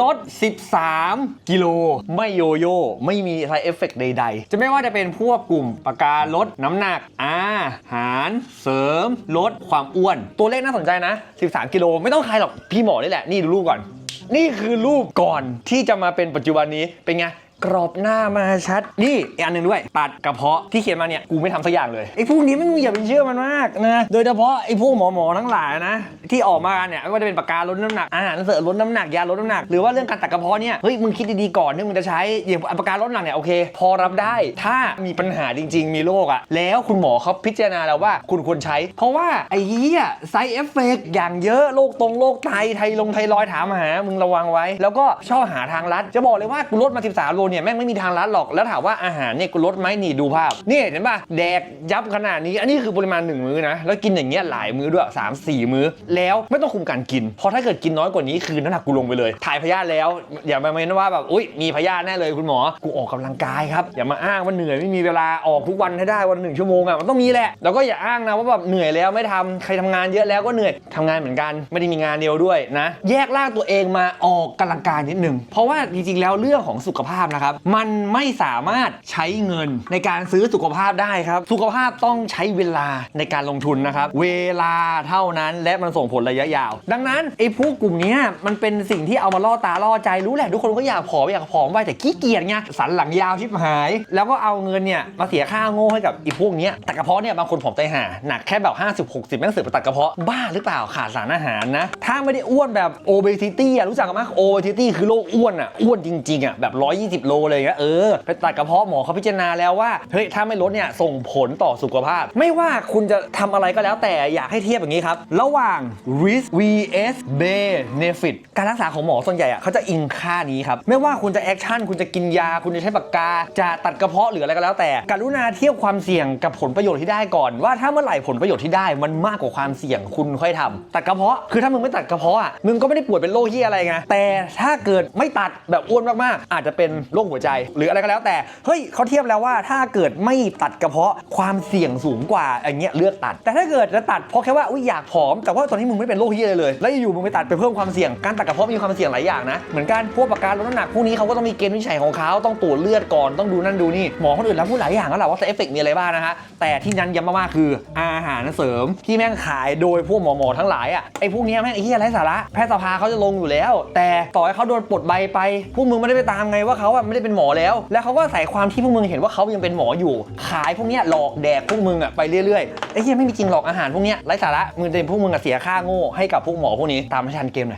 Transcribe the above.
ลด 13 กิโล ไม่โยโย่ไม่มีอะไรเอฟเฟกใด ๆ จะไม่ว่าจะเป็นพวกกลุ่มปากกาลดน้ำหนัก อาหาร เสริม ลดความอ้วน ตัวเลขน่าสนใจนะ 13 กิโล ไม่ต้องใครหรอก พี่หมอนี่แหละ นี่ดูรูปก่อน นี่คือรูปก่อนที่จะมาเป็นปัจจุบันนี้เป็นไง กรอบหน้ามาชัด นี่อีกอันหนึ่งด้วย ตัดกระเพาะที่เขียนมาเนี่ยกูไม่ทำสักอย่างเลยไอ้พวกนี้ไม่มึงอย่าไปเชื่อมันมากนะโดยเฉพาะไอ้พวกหมอหมอๆทั้งหลายนะ ที่ออกมาเนี่ยไม่ว่าจะเป็นปากกาลดน้ำหนักอาหารเสริมลดน้ำหนักยาลดน้ำหนักหรือว่าเรื่องการตัดกระเพาะเนี่ยเฮ้ยมึงคิดดีๆก่อนที่มึงจะใช้อย่างปากกาลดน้ำหนักเนี่ยโอเคพอรับได้ ถ้ามีปัญหาจริง ๆ มีโรคอะแล้วคุณหมอเขาพิจารณาแล้วว่าคุณควรใช้ เพราะว่าไอ้เหี้ยไซเอฟเฟกอย่างเยอะโรคตรงโรคไตไทลงไทรอยด์ถามหามึงระวังไว้ แล้วก็ชอบหาทางลัดจะบอกเลยว่ากูลดมา 13โลเนี่ยแม่งไม่มีทางลัดหรอก แล้วถามว่าอาหารเนี่ยกูลดไหมนี่ดูภาพ นี่เห็นป่ะ แดกยับขนาดนี้ อันนี้คือปริมาณ1มื้อนะ แล้วกินอย่างเงี้ยหลายมื้อด้วย3 4 มื้อ แล้วไม่ต้องคุมการกิน เพราะถ้าเกิดกินน้อยกว่านี้คือน้ำหนักกูลงไปเลย ถ่ายพยาธิแล้ว อย่ามาเม้นว่าแบบอุ้ยมีพยาธิแน่เลยคุณหมอ กูออกกำลังกายครับ อย่ามาอ้างว่าเหนื่อยไม่มีเวลาออกทุกวันให้ได้วันหนึ่งชั่วโมงอะมันต้องมีแหละ แล้วก็อย่าอ้างนะว่าแบบเหนื่อยแล้วไม่ทำใครทำงานเยอะแล้วก็เหนื่อยทำงานเหมือนกันไม่ได้มีงานเดียวด้วยนะ แยกร่างตัวเองมาออกกำลังกายนิดหนึ่งเพราะว่าจริงๆแล้วเรื่องของสุขภาพนะครับ มันไม่สามารถใช้เงินในการซื้อสุขภาพได้ครับ สุขภาพต้องใช้เวลาในการลงทุนนะครับ เวลาเท่านั้นและมันส่งผลระยะยาว ดังนั้นไอ้พวกกลุ่มนี้มันเป็นสิ่งที่เอามาล่อตาล่อใจรู้แหละทุกคนก็อยากผอมอยากผอมไว้แต่ขี้เกียจไงสันหลังยาวชิบหาย แล้วก็เอาเงินเนี่ยมาเสียค่าโง่ให้กับไอีพวกนี้แต่กระเพาะเนี่ยบางคนผอมใจห่าหนักแค่แบบ 50 60แม่งเสือไปตัดกระเพาะบ้าหรือเปล่าขาดสารอาหารนะถ้าไม่ได้อ้วนแบบ obesity อะรู้จักกันไหม obesity คือโรคอ้วนอะอ้วนจริงๆอะแบบ 120โลเลยนะเออไปตัดกระเพาะหมอเขาพิจารณาแล้วว่าเฮ้ยถ้าไม่ลดเนี่ยส่งผลต่อสุขภาพ ไม่ว่าคุณจะทำอะไรก็แล้วแต่อยากให้เทียบอย่างนี้ครับ ระหว่าง risk vs benefit การรักษาของหมอส่วนใหญ่อะเขาจะอิงค่านี้ครับ ไม่ว่าคุณจะแอคชั่นคุณจะกินยา คุณจะใช้ปากกา จะตัดกระเพาะหรืออะไรก็แล้วแต่ กรุณาเทียบความเสี่ยงกับผลประโยชน์ที่ได้ก่อน ว่าถ้าเมื่อไหร่ผลประโยชน์ที่ได้มันมากกว่าความเสี่ยงคุณค่อยทำตัดกระเพาะคือถ้ามึงไม่ตัดกระเพาะอะมึงก็ไม่ได้ป่วยเป็นโรคที่อะไรไงแต่ถ้าเกิดไม่ตัดแบบอ้วนมากๆอาจจะเป็นโรคหัวใจ หรืออะไรก็แล้วแต่ เฮ้ยเขาเทียบแล้วว่าถ้าเกิดไม่ตัดกระเพาะความเสี่ยงสูงกว่าอย่างเงี้ยเลือกตัด แต่ถ้าเกิดจะตัดเพราะแค่ว่าอุ้ยอยากผอม แต่ว่าตอนนี้มึงไม่เป็นโรคที่อะไรเลยแล้วอยู่มึงไปตัดไปเพิ่มความเสี่ยงการตัดกระเพาะมีความเสี่ยงหลายอย่างนะเหมือนกันพวกประการลดน้ำหนักพวกนี้เขาก็ต้องมีเกณฑ์วินิจฉัยของเขาต้องตรวจเลือดก่อนต้องดูนั่นดูนี่หมอคนอื่นแล้วพูดหลายอย่างแล้วแหละว่าเอฟเฟกมีอะไรบ้างนะฮะแต่ที่นั้นย้ำมากๆคืออาหารเสริมที่แม่งขายโดยพวกหมอหมอๆทั้งหลายอะไอ้พวกนี้แม่งไอ้ที่อะไร้สาระแพทยสภาเขาจะลงอยู่แล้ว แต่ต่อให้เขาโดนปลดใบไปพวกมึงไม่ได้ไปตามไงว่าเขาอะไม่ได้เป็นหมอแล้ว แล้วเขาก็ใส่ความที่พวกมึงเห็นว่าเขายังเป็นหมออยู่ ขายพวกเนี้ยหลอกแดกพวกมึงอะไปเรื่อยๆไอ้เหี้ยไม่มีจริงหรอกอาหารพวกเนี้ยไร้สาระมึงเดินพวกมึงอะเสียค่าโง่ให้กับพวกหมอพวกนี้ตามไม่ชันเกมหน่อย